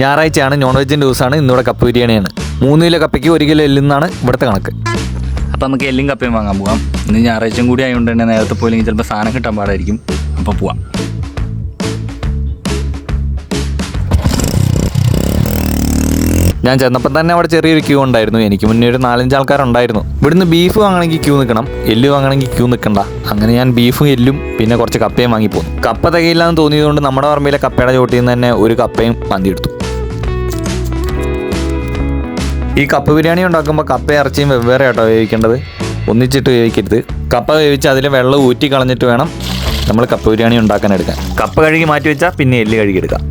ഞായറാഴ്ചയാണ് നോൺ വെജിന്റെ ദിവസമാണ് ഇന്നിവിടെ കപ്പ ബിരിയാണിയാണ്. മൂന്ന് കിലോ കപ്പയ്ക്ക് ഒരു കിലോ എല്ലുന്നാണ് ഇവിടുത്തെ കണക്ക്. അപ്പം നമുക്ക് എല്ലും കപ്പയും വാങ്ങാൻ പോകാം. ഇന്ന് ഞായറാഴ്ചയും കൂടി ആയതുകൊണ്ട് തന്നെ നേരത്തെ പോയില്ലെങ്കിൽ ചിലപ്പോൾ സാധനം കിട്ടാൻ പാടായിരിക്കും. അപ്പോൾ പോവാം. ഞാൻ ചെന്നപ്പം തന്നെ അവിടെ ചെറിയൊരു ക്യൂ ഉണ്ടായിരുന്നു. എനിക്ക് മുന്നേ ഒരു നാലഞ്ച് ആൾക്കാരുണ്ടായിരുന്നു. ഇവിടുന്ന് ബീഫ് വാങ്ങണമെങ്കിൽ ക്യൂ നിൽക്കണം. എല്ല് വാങ്ങണമെങ്കിൽ ക്യൂ നിൽക്കണ്ട. അങ്ങനെ ഞാൻ ബീഫും എല്ലും പിന്നെ കുറച്ച് കപ്പയും വാങ്ങിപ്പോന്നു. കപ്പ തികയില്ലാന്ന് തോന്നിയതുകൊണ്ട് നമ്മുടെ പറമ്പിലെ കപ്പയുടെ ചോട്ടിൽ നിന്ന് തന്നെ ഒരു കപ്പയും മാന്തിയെടുത്തു ഈ കപ്പ ബിരിയാണി ഉണ്ടാക്കുമ്പോൾ കപ്പ ഇറച്ചിയും വെവ്വേറെ ആട്ടോ വേവിക്കേണ്ടത്. ഒന്നിച്ചിട്ട് വേവിക്കരുത്. കപ്പ വേവിച്ച് അതിൽ വെള്ളം ഊറ്റി കളഞ്ഞിട്ട് വേണം നമ്മൾ കപ്പ ബിരിയാണി ഉണ്ടാക്കാൻ എടുക്കാൻ. കപ്പ കഴുകി മാറ്റി വെച്ചാൽ പിന്നെ എല്ല് കഴുകിയെടുക്കാം.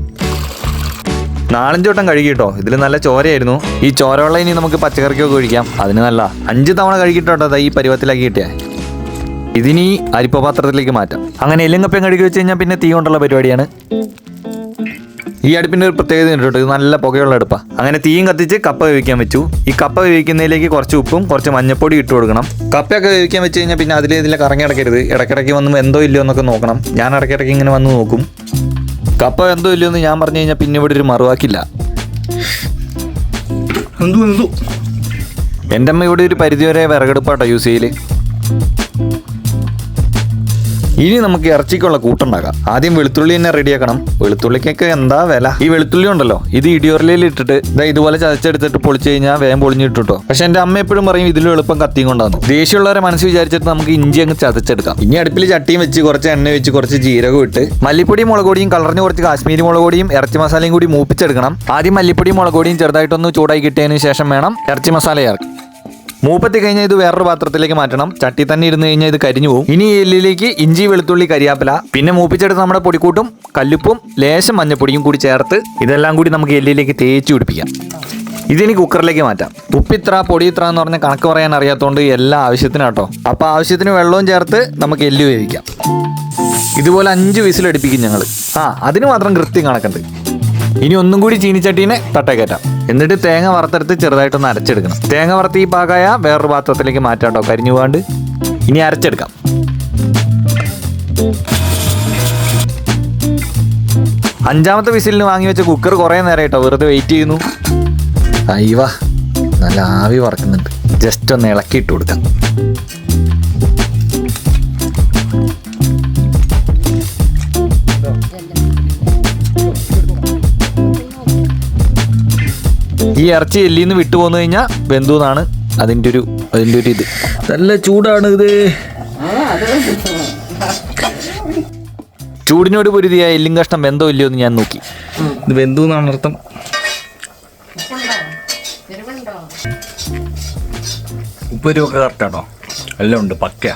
നാലഞ്ച് വട്ടം കഴുകിട്ടോ ഇതിൽ നല്ല ചോരയായിരുന്നു. ഈ ചോരവെള്ളം ഇനി നമുക്ക് പച്ചക്കറിക്കൊക്കെ ഒഴിക്കാം. അതിന് നല്ല അഞ്ച് തവണ കഴുകിയിട്ടോ ഈ പരുവത്തിലാക്കി കിട്ടിയേ. ഇതിനി അരിപ്പ പാത്രത്തിലേക്ക് മാറ്റാം. അങ്ങനെ എല്ലും കപ്പയും കഴുകി വെച്ച് കഴിഞ്ഞാൽ പിന്നെ തീ കൊണ്ടുള്ള പരിപാടിയാണ്. ഈ അടുപ്പിന്റെ ഒരു പ്രത്യേകത ഉണ്ട് കേട്ടോ. ഇത് നല്ല പുകയുള്ള അടുപ്പാ. അങ്ങനെ തീയും കത്തിച്ച് കപ്പ വേവിക്കാൻ വെച്ചു. ഈ കപ്പ വേവിക്കുന്നതിലേക്ക് കുറച്ച് ഉപ്പും കുറച്ച് മഞ്ഞപ്പൊടി ഇട്ട് കൊടുക്കണം. കപ്പയൊക്കെ വേവിക്കാൻ വെച്ച് കഴിഞ്ഞാൽ പിന്നെ അതിൽ ഇതിലെ കറങ്ങി അടക്കരുത് ഇടയ്ക്കിടയ്ക്ക് വന്ന് എന്തോ ഇല്ലയോ എന്നൊക്കെ നോക്കണം. ഞാൻ ഇടയ്ക്കിടയ്ക്ക് ഇങ്ങനെ വന്ന് നോക്കും. കപ്പ എന്തോ ഇല്ലയോ എന്ന് ഞാൻ പറഞ്ഞു കഴിഞ്ഞാൽ പിന്നെ ഇവിടെ ഒരു മറുവാക്കില്ല. എന്റെ അമ്മ ഇവിടെ ഒരു പരിധിവരെ വിറകെടുപ്പാട്ടോ യൂസ് ചെയ്യൽ. ഇനി നമുക്ക് ഇറച്ചിക്കുള്ള കൂട്ടുണ്ടാക്കാം. ആദ്യം വെളുത്തുള്ളി തന്നെ റെഡിയാക്കണം വെളുത്തുള്ളിക്കൊക്കെ എന്താ വില? ഈ വെളുത്തുള്ളി ഉണ്ടല്ലോ ഇത് ഇടിയോറിലയിൽ ഇട്ടിട്ട് ദാ ഇതുപോലെ ചതച്ചെടുത്തിട്ട് പൊളിച്ചു കഴിഞ്ഞാൽ വേഗം പൊളിഞ്ഞിട്ടോ പക്ഷെ എന്റെ അമ്മ എപ്പോഴും പറയും ഇതിലും എളുപ്പം കത്തിയും കൊണ്ടാന്ന്. ദേഷ്യമുള്ളവരെ മനസ്സ് വിചാരിച്ചിട്ട് നമുക്ക് ഇഞ്ചി അങ്ങ് ചതച്ചെടുക്കാം. ഇനി അടുപ്പിൽ ചട്ടിയും വെച്ച് കുറച്ച് എണ്ണ വെച്ച് കുറച്ച് ജീരകം ഇട്ട് മല്ലിപ്പൊടിയും മുളക് പൊടിയും കളറിന് കുറച്ച് കാശ്മീരി മുളക് പൊടിയും ഇറച്ചി മസാലയും കൂടി മൂപ്പിച്ചെടുക്കണം. ആദ്യം മല്ലിപ്പൊടിയും മുളക് പൊടിയും ചെറുതായിട്ടൊന്ന് ചൂടായി കിട്ടിയതിന് ശേഷം വേണം ഇറച്ചി മസാല ചേർക്കാം മൂപ്പത്തി കഴിഞ്ഞാൽ ഇത് വേറൊരു പാത്രത്തിലേക്ക് മാറ്റണം. ചട്ടി തന്നെ ഇരുന്ന് കഴിഞ്ഞാൽ ഇത് കരിഞ്ഞു പോകും ഇനി എല്ലിലേക്ക് ഇഞ്ചി വെളുത്തുള്ളി കരിയാപ്പില പിന്നെ മൂപ്പിച്ചെടുത്ത് നമ്മുടെ പൊടിക്കൂട്ടും കല്ലുപ്പും ലേശം മഞ്ഞപ്പൊടിയും കൂടി ചേർത്ത് ഇതെല്ലാം കൂടി നമുക്ക് എല്ലിലേക്ക് തേച്ച് പിടിപ്പിക്കാം. ഇതിനി കുക്കറിലേക്ക് മാറ്റാം. ഉപ്പിത്ര പൊടിയിത്ര എന്ന് പറഞ്ഞ കണക്ക് പറയാൻ അറിയാത്തതുകൊണ്ട് എല്ലാ ആവശ്യത്തിനാട്ടോ അപ്പോൾ ആവശ്യത്തിന് വെള്ളവും ചേർത്ത് നമുക്ക് എല്ല് വേവിക്കാം. ഇതുപോലെ അഞ്ച് വിസിലടിപ്പിക്കും ഞങ്ങൾ ആ അതിന് മാത്രം കൃത്യം കണക്കുണ്ട്. ഇനി ഒന്നും കൂടി ചീനിച്ചട്ടീനെ തട്ടേ കയറ്റാം. എന്നിട്ട് തേങ്ങ വറുത്തെടുത്ത് ചെറുതായിട്ടൊന്ന് അരച്ചെടുക്കണം. തേങ്ങ വറുത്ത് ഈ പാകായ വേറൊരു പാത്രത്തിലേക്ക് മാറ്റാം കേട്ടോ കരിഞ്ഞു പോകാണ്ട് ഇനി അരച്ചെടുക്കാം. അഞ്ചാമത്തെ വിസിലിന് വാങ്ങി വെച്ച കുക്കർ കുറേ കേട്ടോ വെറുതെ വെയിറ്റ് ചെയ്യുന്നു. അയ്യ നല്ല ആവി വറക്കുന്നുണ്ട്. ജസ്റ്റ് ഒന്ന് ഇളക്കിയിട്ട് കൊടുക്കാം. ഈ ഇറച്ചി എല്ലിൽ നിന്ന് വിട്ടു പോന്നു കഴിഞ്ഞാൽ വെന്തു എന്നാണ് അതിന്റെ ഒരു അതിന്റെ ഒരു ഇത്. നല്ല ചൂടാണ് ഇത്. ചൂടിനോട് പൊരുതിയായ എല്ലും കഷ്ണം വെന്തോ ഇല്ലയോ എന്ന് ഞാൻ നോക്കി. ഇത് ബന്ധു എന്നാണ് അർത്ഥം. ഉപ്പരിയൊക്കെ കറക്റ്റാണോ എല്ലാം ഉണ്ട് പക്കയാ.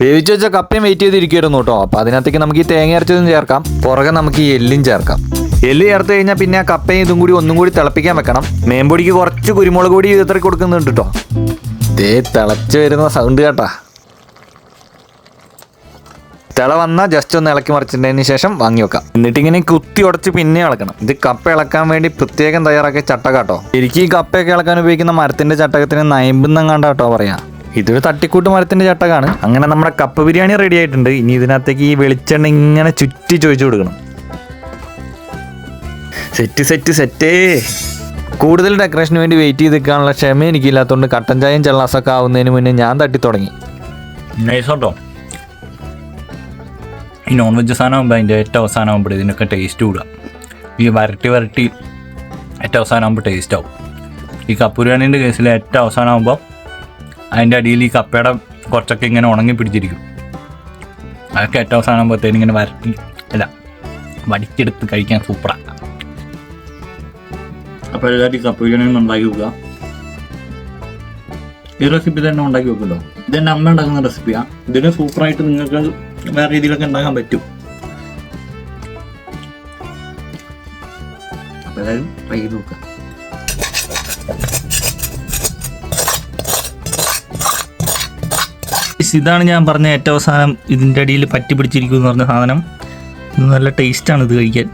വേവിച്ച് വെച്ച കപ്പയും വെയിറ്റ് ചെയ്തിരിക്കുമായിരുന്നു കേട്ടോ. അപ്പൊ അതിനകത്തേക്ക് നമുക്ക് ഈ തേങ്ങ അരച്ചതും ചേർക്കാം. പുറകെ നമുക്ക് ഈ എല്ലും ചേർക്കാം. എല്ല് ചേർത്ത് കഴിഞ്ഞാൽ പിന്നെ കപ്പയും ഇതും കൂടി ഒന്നും കൂടി തിളപ്പിക്കാൻ വെക്കണം. മേമ്പൊടിക്ക് കുറച്ച് കുരുമുളക് പൊടി ഇത്ര കൊടുക്കുന്നുണ്ട് കേട്ടോ ദേ തിളച്ച് വരുന്ന സൗണ്ട് കേട്ടാ. തിള വന്നാൽ ജസ്റ്റ് ഒന്ന് ഇളക്കി മറിച്ചിട്ടതിന് ശേഷം വാങ്ങി വെക്കാം. എന്നിട്ട് ഇങ്ങനെ കുത്തി ഉടച്ച് പിന്നെ ഇളക്കണം. ഇത് കപ്പ ഇളക്കാൻ വേണ്ടി പ്രത്യേകം തയ്യാറാക്കിയ ചട്ടകാട്ടോ എനിക്ക് ഈ കപ്പയൊക്കെ ഇളക്കാൻ ഉപയോഗിക്കുന്ന മരത്തിന്റെ ചട്ടകത്തിന് നയമ്പെന്നങ്ങാണ്ട കേട്ടോ പറയാം. ഇതൊരു തട്ടിക്കൂട്ട് മരത്തിന്റെ ചട്ടകാണ്. അങ്ങനെ നമ്മുടെ കപ്പ ബിരിയാണി റെഡി ആയിട്ടുണ്ട്. ഇനി ഇതിനകത്തേക്ക് ഈ വെളിച്ചെണ്ണ ഇങ്ങനെ ചുറ്റി ചോദിച്ചു കൊടുക്കണം. സെറ്റ് സെറ്റ് സെറ്റേ. കൂടുതൽ ഡെക്കറേഷന് വേണ്ടി വെയിറ്റ് ചെയ്ത് നിൽക്കാനുള്ള ക്ഷമ എനിക്കില്ലാത്തതുകൊണ്ട് കട്ടൻ ചായയും ചെള്ളാസൊക്കെ ആവുന്നതിന് മുന്നേ ഞാൻ തട്ടി തുടങ്ങി നൈസോട്ടോ. ഈ നോൺ വെജ് സാധനമാകുമ്പോൾ അതിന്റെ ഏറ്റവും അവസാനമാകുമ്പോൾ ഇതിനൊക്കെ ടേസ്റ്റ് കൂടുക. ഈ വരട്ടി വരട്ടി ഏറ്റവും അവസാനമാകുമ്പോൾ ടേസ്റ്റ് ആവും. ഈ കപ്പുരാണിന്റെ കേസിൽ ഏറ്റവും അവസാനമാകുമ്പോൾ അതിന്റെ അടിയിൽ ഈ കപ്പയുടെ കുറച്ചൊക്കെ ഇങ്ങനെ ഉണങ്ങി പിടിച്ചിരിക്കും. അതൊക്കെ ഏറ്റവും അവസാനമാകുമ്പോഴത്തേനും ഇങ്ങനെ വരട്ടി അല്ല വടിച്ചെടുത്ത് കഴിക്കാൻ സൂപ്പറാണ് അപ്പോൾ എല്ലാവരും കപ്പ് ബിരിയാണി ഉണ്ടാക്കി വെക്കുക. ഈ റെസിപ്പി തന്നെ ഉണ്ടാക്കി വെക്കുമല്ലോ. ഇതെന്നെ അമ്മ ഉണ്ടാക്കുന്ന റെസിപ്പിയാണ് ഇതിന് സൂപ്പറായിട്ട് നിങ്ങൾക്ക് വേറെ രീതിയിലൊക്കെ ഉണ്ടാക്കാൻ പറ്റും. അപ്പോൾ എല്ലാവരും ട്രൈ ചെയ്ത് നോക്കുക. ഇതാണ് ഞാൻ പറഞ്ഞ ഏറ്റവും അവസാനം ഇതിന്റെ അടിയിൽ പറ്റി പിടിച്ചിരിക്കും എന്ന് പറഞ്ഞ സാധനം. ഇത് നല്ല ടേസ്റ്റാണ് ഇത് കഴിക്കാൻ.